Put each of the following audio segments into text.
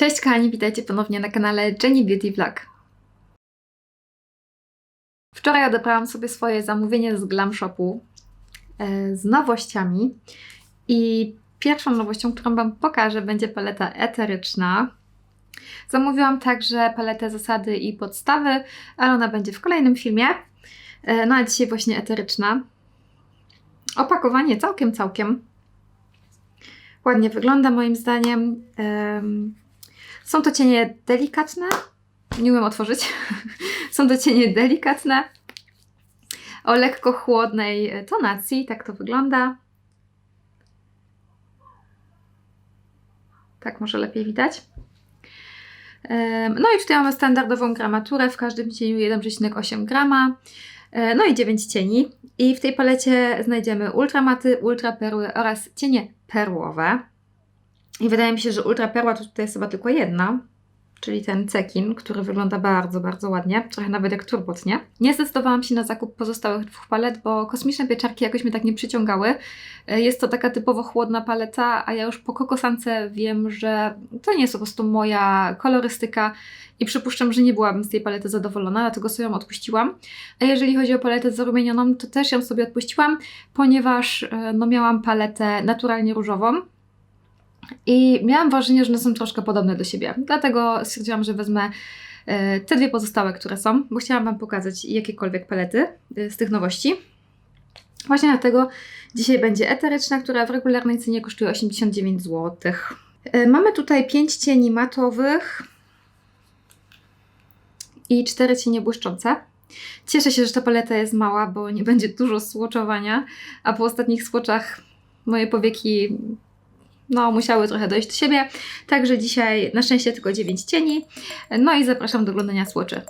Cześć kochani, witajcie ponownie na kanale Jenny Beauty Vlog. Wczoraj odebrałam sobie swoje zamówienie z Glam Shopu e, z nowościami i pierwszą nowością, którą Wam pokażę będzie paleta eteryczna. Zamówiłam także paletę zasady i podstawy, ale ona będzie w kolejnym filmie. E, No a dzisiaj właśnie eteryczna. Opakowanie całkiem, całkiem ładnie wygląda moim zdaniem. Em, Są to cienie delikatne. Nie umiem otworzyć. Są to cienie delikatne. O lekko chłodnej e, tonacji. Tak to wygląda. Tak może lepiej widać. No i tutaj mamy standardową gramaturę. W każdym cieniu 1,8 grama. E, No i 9 cieni. I w tej palecie znajdziemy ultramaty, ultraperły oraz cienie perłowe. I wydaje mi się, że ultraperła to tutaj jest chyba tylko jedna, czyli ten cekin, który wygląda bardzo, bardzo ładnie, trochę nawet jak turbot, nie? Nie zdecydowałam się na zakup pozostałych dwóch palet, bo kosmiczne pieczarki jakoś mnie tak nie przyciągały. E, Jest to taka typowo chłodna paleta, a ja już po kokosance wiem, że to nie jest po prostu moja kolorystyka i przypuszczam, że nie byłabym z tej palety zadowolona, dlatego sobie ją odpuściłam. A jeżeli chodzi o paletę zarumienioną, to też ją sobie odpuściłam, ponieważ e, no, miałam paletę naturalnie różową, i miałam wrażenie, że one są troszkę podobne do siebie. Dlatego stwierdziłam, że wezmę e, te dwie pozostałe, które są, bo chciałam Wam pokazać jakiekolwiek palety e, z tych nowości. Właśnie dlatego dzisiaj będzie eteryczna, która w regularnej cenie kosztuje 89 zł. E, Mamy tutaj 5 cieni matowych i 4 cienie błyszczące. Cieszę się, że ta paleta jest mała, bo nie będzie dużo słoczowania, a po ostatnich słoczach moje powieki no, musiały trochę dojść do siebie. Także dzisiaj na szczęście tylko 9 cieni. No i zapraszam do oglądania słoczy.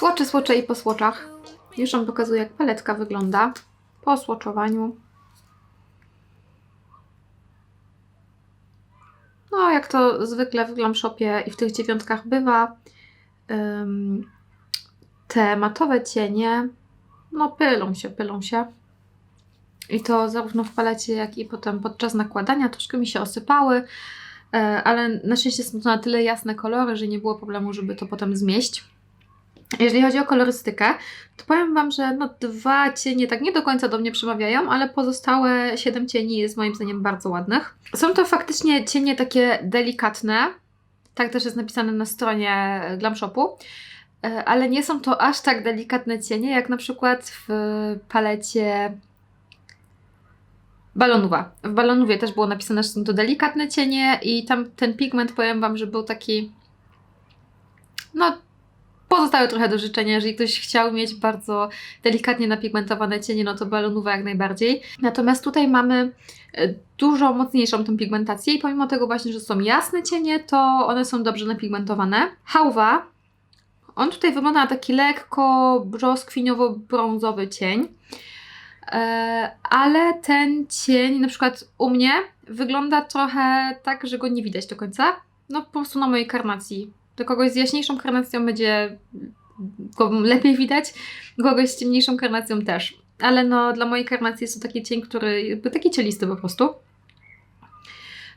Słocze, słocze i po słoczach. Już Wam pokazuję, jak paletka wygląda po osłoczowaniu. No, jak to zwykle w Glam Shopie i w tych dziewiątkach bywa, te matowe cienie, no pylą się, pylą się. I to zarówno w palecie, jak i potem podczas nakładania troszkę mi się osypały, e, ale na szczęście są to na tyle jasne kolory, że nie było problemu, żeby to potem zmieść. Jeżeli chodzi o kolorystykę, to powiem Wam, że no dwa cienie tak nie do końca do mnie przemawiają, ale pozostałe siedem cieni jest moim zdaniem bardzo ładnych. Są to faktycznie cienie takie delikatne, tak też jest napisane na stronie Glam Shopu, e, ale nie są to aż tak delikatne cienie, jak na przykład w palecie Balonowa. W Balonowie też było napisane, że są to delikatne cienie i tam ten pigment, powiem Wam, że był taki no pozostały trochę do życzenia. Jeżeli ktoś chciał mieć bardzo delikatnie napigmentowane cienie, no to balonówę jak najbardziej. Natomiast tutaj mamy e, dużo mocniejszą tą pigmentację i pomimo tego właśnie, że są jasne cienie, to one są dobrze napigmentowane. Hałwa, on tutaj wygląda na taki lekko brzoskwiniowo-brązowy cień. E, ale ten cień, na przykład u mnie, wygląda trochę tak, że go nie widać do końca. No po prostu na mojej karnacji do kogoś z jaśniejszą karnacją będzie go lepiej widać, kogoś z ciemniejszą karnacją też. Ale no, dla mojej karnacji jest to taki cień, który jakby taki cielisty po prostu.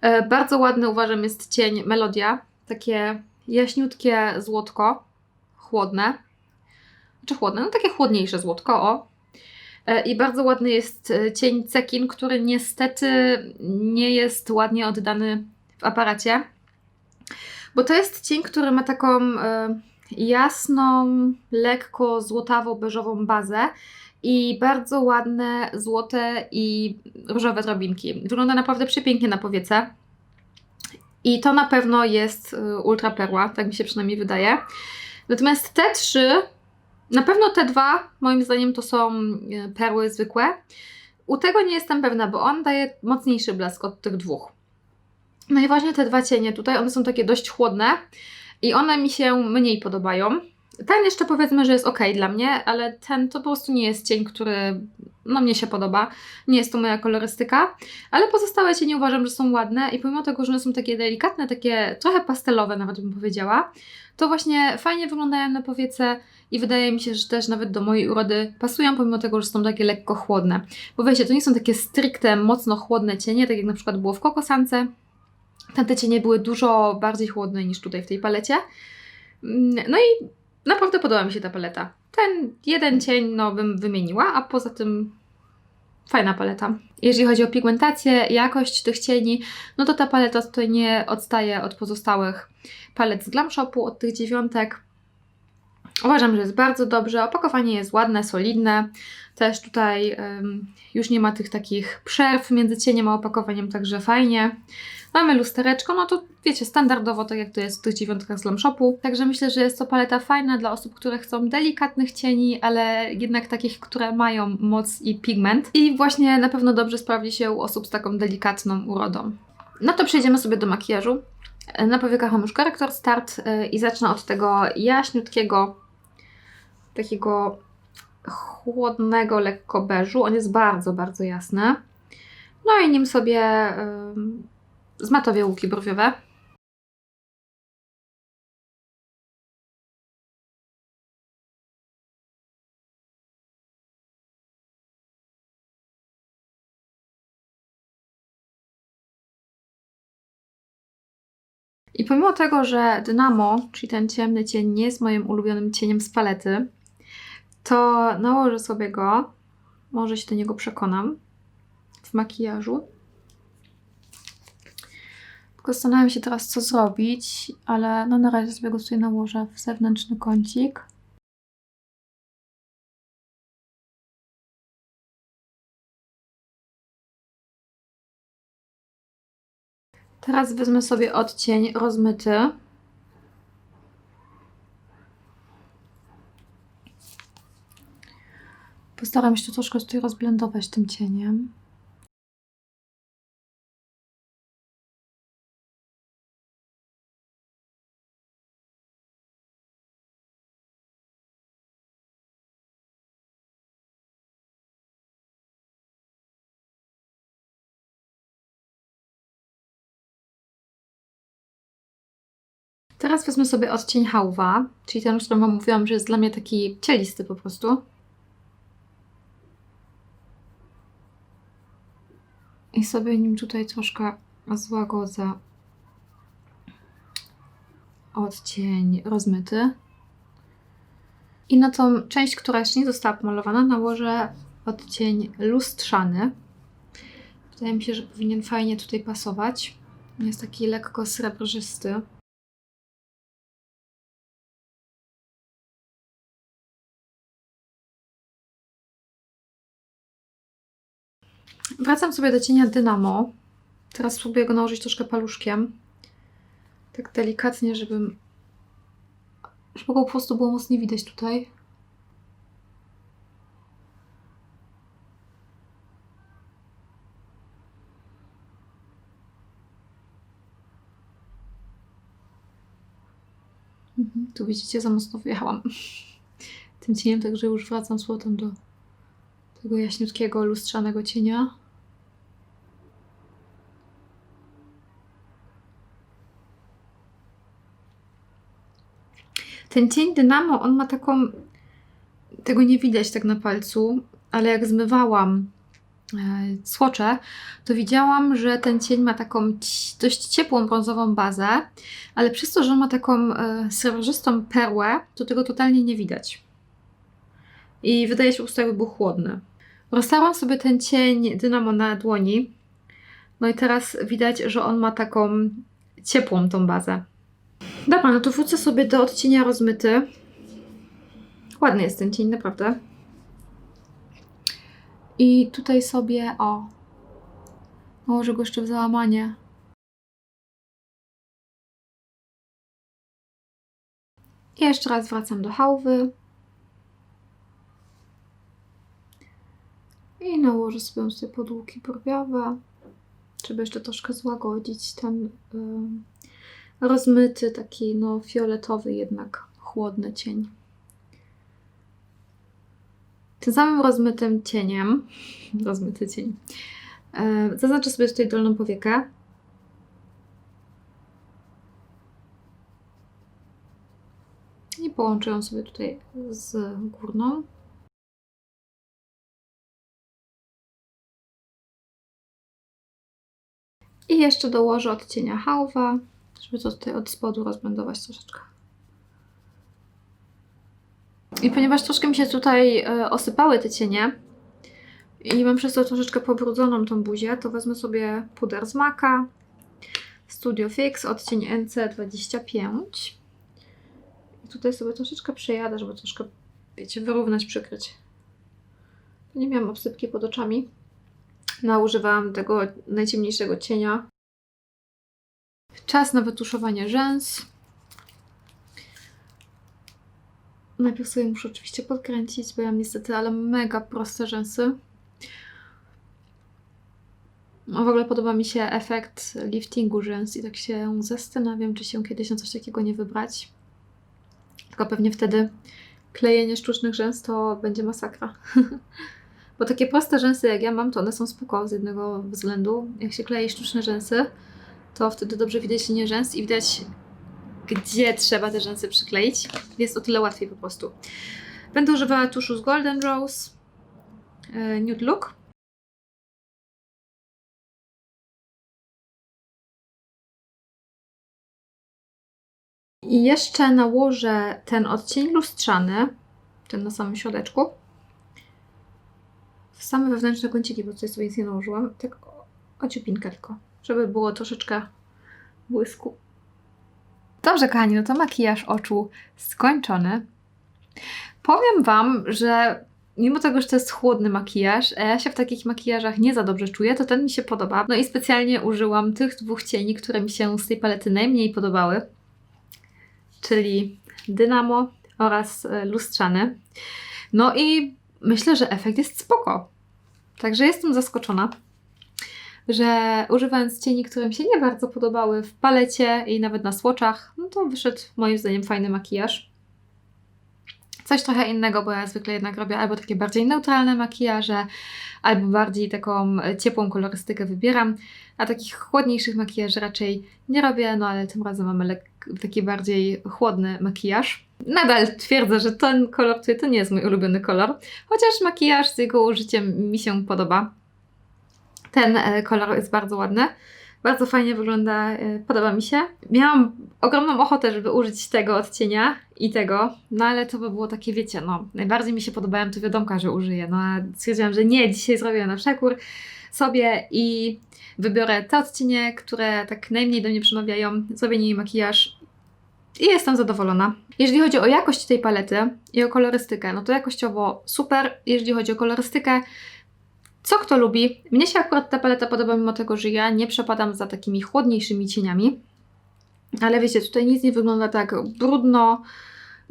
E, bardzo ładny uważam jest cień Melodia. Takie jaśniutkie złotko, chłodne. Czy chłodne? No takie chłodniejsze złotko, o. E, I bardzo ładny jest e, cień Cekin, który niestety nie jest ładnie oddany w aparacie. Bo to jest cień, który ma taką e, jasną, lekko złotawo-beżową bazę i bardzo ładne złote i różowe drobinki. Wygląda naprawdę przepięknie na powiece. I to na pewno jest e, ultra perła, tak mi się przynajmniej wydaje. Natomiast te trzy, na pewno te dwa, moim zdaniem, to są e, perły zwykłe. U tego nie jestem pewna, bo on daje mocniejszy blask od tych dwóch. No i właśnie te dwa cienie tutaj, one są takie dość chłodne i one mi się mniej podobają. Ten jeszcze powiedzmy, że jest ok dla mnie, ale ten to po prostu nie jest cień, który no mnie się podoba. Nie jest to moja kolorystyka, ale pozostałe cienie uważam, że są ładne i pomimo tego, że one są takie delikatne, takie trochę pastelowe nawet bym powiedziała, to właśnie fajnie wyglądają na powiece i wydaje mi się, że też nawet do mojej urody pasują, pomimo tego, że są takie lekko chłodne. Bo wiecie, to nie są takie stricte, mocno chłodne cienie, tak jak na przykład było w kokosance, Tamte cienie były dużo bardziej chłodne niż tutaj w tej palecie. Mm, no i naprawdę podoba mi się ta paleta. Ten jeden cień no, bym wymieniła, a poza tym fajna paleta. Jeżeli chodzi o pigmentację, jakość tych cieni, no to ta paleta tutaj nie odstaje od pozostałych palet z Glam Shopu, od tych dziewiątek. Uważam, że jest bardzo dobrze. Opakowanie jest ładne, solidne. Też tutaj um, już nie ma tych takich przerw między cieniem a opakowaniem, także fajnie. Mamy lustereczko, no to wiecie, standardowo, tak jak to jest w tych dziewiątkach z Shopu. Także myślę, że jest to paleta fajna dla osób, które chcą delikatnych cieni, ale jednak takich, które mają moc i pigment. I właśnie na pewno dobrze sprawdzi się u osób z taką delikatną urodą. No to przejdziemy sobie do makijażu. Na powiekach mam już Corrector Start y, i zacznę od tego jaśniutkiego, takiego chłodnego, lekko beżu. On jest bardzo, bardzo jasny. No i nim sobie zmatowię łuki brwiowe. I pomimo tego, że Dynamo, czyli ten ciemny cień, nie jest moim ulubionym cieniem z palety, to nałożę sobie go, może się do niego przekonam, w makijażu. Tylko zastanawiam się teraz, co zrobić, ale no na razie sobie go tutaj nałożę w zewnętrzny kącik. Teraz wezmę sobie odcień rozmyty. Postaram się to troszkę tutaj rozblendować tym cieniem. Teraz wezmę sobie odcień hałwa, czyli ten, o którym Wam mówiłam, że jest dla mnie taki cielisty po prostu. I sobie nim tutaj troszkę złagodzę odcień rozmyty. I na tą część, która jeszcze nie została pomalowana, nałożę odcień lustrzany. Wydaje mi się, że powinien fajnie tutaj pasować. Jest taki lekko srebrzysty. Wracam sobie do cienia Dynamo. Teraz spróbuję go nałożyć troszkę paluszkiem. Tak delikatnie, żebym... Żeby go po prostu było mocniej widać tutaj. Mhm, tu widzicie, za mocno wyjechałam tym cieniem, także już wracam z powrotem do tego jaśniutkiego, lustrzanego cienia. Ten cień Dynamo, on ma taką. Tego nie widać tak na palcu, ale jak zmywałam e, słocze, to widziałam, że ten cień ma taką dość ciepłą brązową bazę, ale przez to, że ma taką e, srebrzystą perłę, to tego totalnie nie widać. I wydaje się prostu jakby był chłodny. Rozstałam sobie ten cień Dynamo na dłoni. No i teraz widać, że on ma taką ciepłą tą bazę. Dobra, no to wrócę sobie do odcienia rozmyty. Ładny jest ten cień, naprawdę. I tutaj sobie, o, nałożę go jeszcze w załamanie. I jeszcze raz wracam do hałwy. I nałożę sobie tutaj podłuki brwiowe, żeby jeszcze troszkę złagodzić ten ym, rozmyty, taki no fioletowy jednak chłodny cień. Tym samym rozmytym cieniem, rozmyty cień, yy, zaznaczę sobie tutaj dolną powiekę. I połączę ją sobie tutaj z górną. I jeszcze dołożę odcienia hałwa, żeby to tutaj od spodu rozblendować troszeczkę. I ponieważ troszkę mi się tutaj e, osypały te cienie i mam przez to troszeczkę pobrudzoną tą buzię, to wezmę sobie puder z Maka Studio Fix, odcień NC25. I tutaj sobie troszeczkę przejadę, żeby troszkę, wiecie, wyrównać, przykryć. Nie miałam obsypki pod oczami. No, używałam tego najciemniejszego cienia. Czas na wytuszowanie rzęs. Najpierw sobie muszę oczywiście podkręcić, bo ja mam niestety, ale mega proste rzęsy. No, w ogóle podoba mi się efekt liftingu rzęs i tak się zastanawiam, czy się kiedyś na coś takiego nie wybrać. Tylko pewnie wtedy klejenie sztucznych rzęs to będzie masakra. Bo takie proste rzęsy jak ja mam, to one są spoko z jednego względu. Jak się klei sztuczne rzęsy, to wtedy dobrze widać linię rzęs i widać, gdzie trzeba te rzęsy przykleić. Jest o tyle łatwiej po prostu. Będę używała tuszu z Golden Rose e, Nude Look. I jeszcze nałożę ten odcień lustrzany, ten na samym środeczku w same wewnętrzne kąciki, bo tutaj sobie nic nie nałożyłam. Tak o, tylko, żeby było troszeczkę błysku. Dobrze, kochani, no to makijaż oczu skończony. Powiem Wam, że mimo tego, że to jest chłodny makijaż, a ja się w takich makijażach nie za dobrze czuję, to ten mi się podoba. No i specjalnie użyłam tych dwóch cieni, które mi się z tej palety najmniej podobały, czyli Dynamo oraz e, lustrzany. No i myślę, że efekt jest spoko. Także jestem zaskoczona, że używając cieni, które mi się nie bardzo podobały w palecie i nawet na słoczach, no to wyszedł moim zdaniem fajny makijaż. coś trochę innego, bo ja zwykle jednak robię albo takie bardziej neutralne makijaże, albo bardziej taką ciepłą kolorystykę wybieram, a takich chłodniejszych makijaży raczej nie robię, no ale tym razem mamy taki bardziej chłodny makijaż. Nadal twierdzę, że ten kolor tutaj to nie jest mój ulubiony kolor, chociaż makijaż z jego użyciem mi się podoba. Ten e, kolor jest bardzo ładny. Bardzo fajnie wygląda, e, podoba mi się. Miałam ogromną ochotę, żeby użyć tego odcienia i tego, no ale to by było takie, wiecie, no najbardziej mi się podobają to wiadomka, że użyję, no a stwierdziłam, że nie, dzisiaj zrobię na przekór sobie i wybiorę te odcienie, które tak najmniej do mnie przemawiają, zrobię niej makijaż i jestem zadowolona. Jeżeli chodzi o jakość tej palety i o kolorystykę, no to jakościowo super. Jeżeli chodzi o kolorystykę, co kto lubi. Mnie się akurat ta paleta podoba, mimo tego, że ja nie przepadam za takimi chłodniejszymi cieniami. Ale wiecie, tutaj nic nie wygląda tak brudno.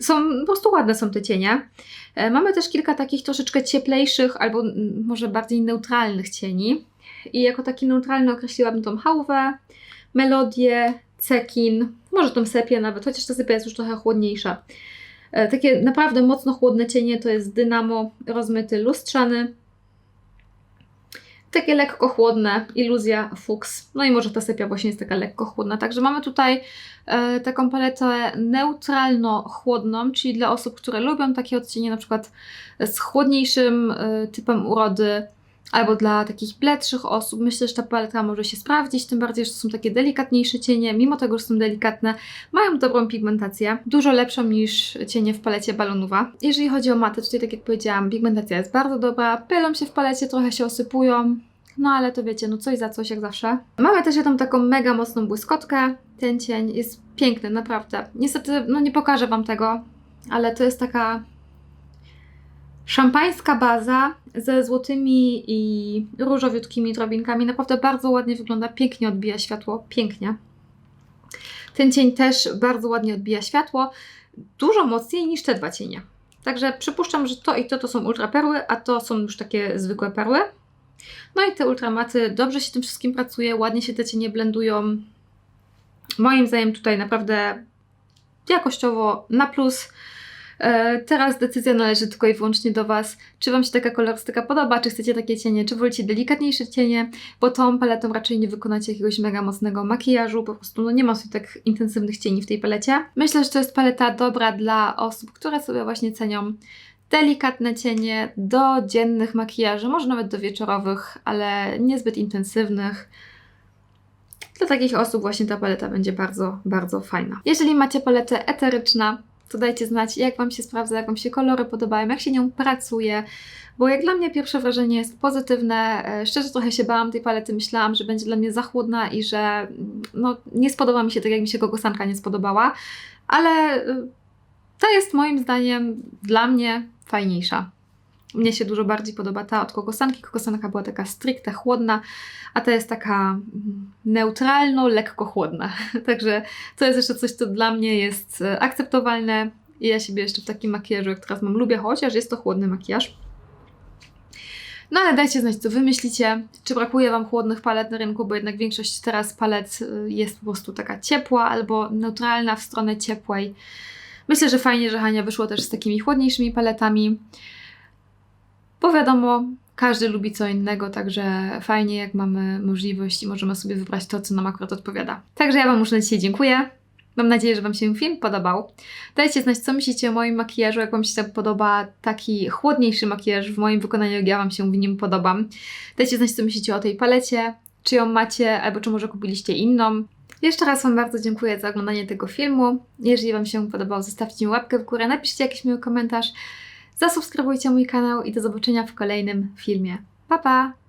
Są, po prostu ładne są te cienie. E, Mamy też kilka takich troszeczkę cieplejszych albo może bardziej neutralnych cieni. I jako taki neutralny określiłabym tą hałwę, melodię, cekin, może tą sepię nawet, chociaż ta sepia jest już trochę chłodniejsza. E, Takie naprawdę mocno chłodne cienie to jest dynamo rozmyty lustrzany. Takie lekko chłodne, iluzja fuks. No i może ta sepia właśnie jest taka lekko chłodna. Także mamy tutaj e, taką paletę neutralno-chłodną, czyli dla osób, które lubią takie odcienie na przykład z chłodniejszym e, typem urody, albo dla takich bledszych osób. Myślę, że ta paleta może się sprawdzić, tym bardziej, że to są takie delikatniejsze cienie, mimo tego, że są delikatne, mają dobrą pigmentację, dużo lepszą niż cienie w palecie balonowa. Jeżeli chodzi o maty, tutaj tak jak powiedziałam, pigmentacja jest bardzo dobra, pylą się w palecie, trochę się osypują, no ale to wiecie, no coś za coś jak zawsze. Mamy też jedną taką mega mocną błyskotkę. Ten cień jest piękny, naprawdę. Niestety, no nie pokażę Wam tego, ale to jest taka szampańska baza ze złotymi i różowiutkimi drobinkami. Naprawdę bardzo ładnie wygląda, pięknie odbija światło, pięknie. Ten cień też bardzo ładnie odbija światło, dużo mocniej niż te dwa cienie. Także przypuszczam, że to i to to są ultra perły, a to są już takie zwykłe perły. No i te ultramaty, dobrze się tym wszystkim pracuje, ładnie się te cienie blendują. Moim zdaniem tutaj naprawdę jakościowo na plus. E, Teraz decyzja należy tylko i wyłącznie do Was, czy Wam się taka kolorystyka podoba, czy chcecie takie cienie, czy wolicie delikatniejsze cienie, bo tą paletą raczej nie wykonacie jakiegoś mega mocnego makijażu, po prostu no nie ma sobie tak intensywnych cieni w tej palecie. Myślę, że to jest paleta dobra dla osób, które sobie właśnie cenią delikatne cienie do dziennych makijaży, może nawet do wieczorowych, ale niezbyt intensywnych. Dla takich osób właśnie ta paleta będzie bardzo, bardzo fajna. Jeżeli macie paletę eteryczna, to dajcie znać, jak Wam się sprawdza, jak Wam się kolory podobają, jak się nią pracuje, bo jak dla mnie pierwsze wrażenie jest pozytywne. E, Szczerze trochę się bałam tej palety, myślałam, że będzie dla mnie za chłodna i że mm, no, nie spodoba mi się tak, jak mi się kokosanka nie spodobała, ale y, ta jest moim zdaniem dla mnie fajniejsza. Mnie się dużo bardziej podoba ta od kokosanki. Kokosanka była taka stricte chłodna, a ta jest taka mm, neutralno, lekko chłodna. Także to jest jeszcze coś, co dla mnie jest e, akceptowalne. I ja siebie jeszcze w takim makijażu, jak teraz mam, lubię, chociaż jest to chłodny makijaż. No ale dajcie znać, co wy myślicie. Czy brakuje Wam chłodnych palet na rynku, bo jednak większość teraz palet y, jest po prostu taka ciepła albo neutralna w stronę ciepłej. Myślę, że fajnie, że Hania wyszło też z takimi chłodniejszymi paletami. Bo wiadomo, każdy lubi co innego, także fajnie, jak mamy możliwość i możemy sobie wybrać to, co nam akurat odpowiada. Także ja Wam już na dzisiaj dziękuję. Mam nadzieję, że Wam się film podobał. Dajcie znać, co myślicie o moim makijażu, jak Wam się podoba taki chłodniejszy makijaż w moim wykonaniu, jak ja Wam się w nim podobam. Dajcie znać, co myślicie o tej palecie, czy ją macie, albo czy może kupiliście inną. Jeszcze raz Wam bardzo dziękuję za oglądanie tego filmu. Jeżeli Wam się podobał, zostawcie mi łapkę w górę, napiszcie jakiś miły komentarz, zasubskrybujcie mój kanał i do zobaczenia w kolejnym filmie. Pa, pa!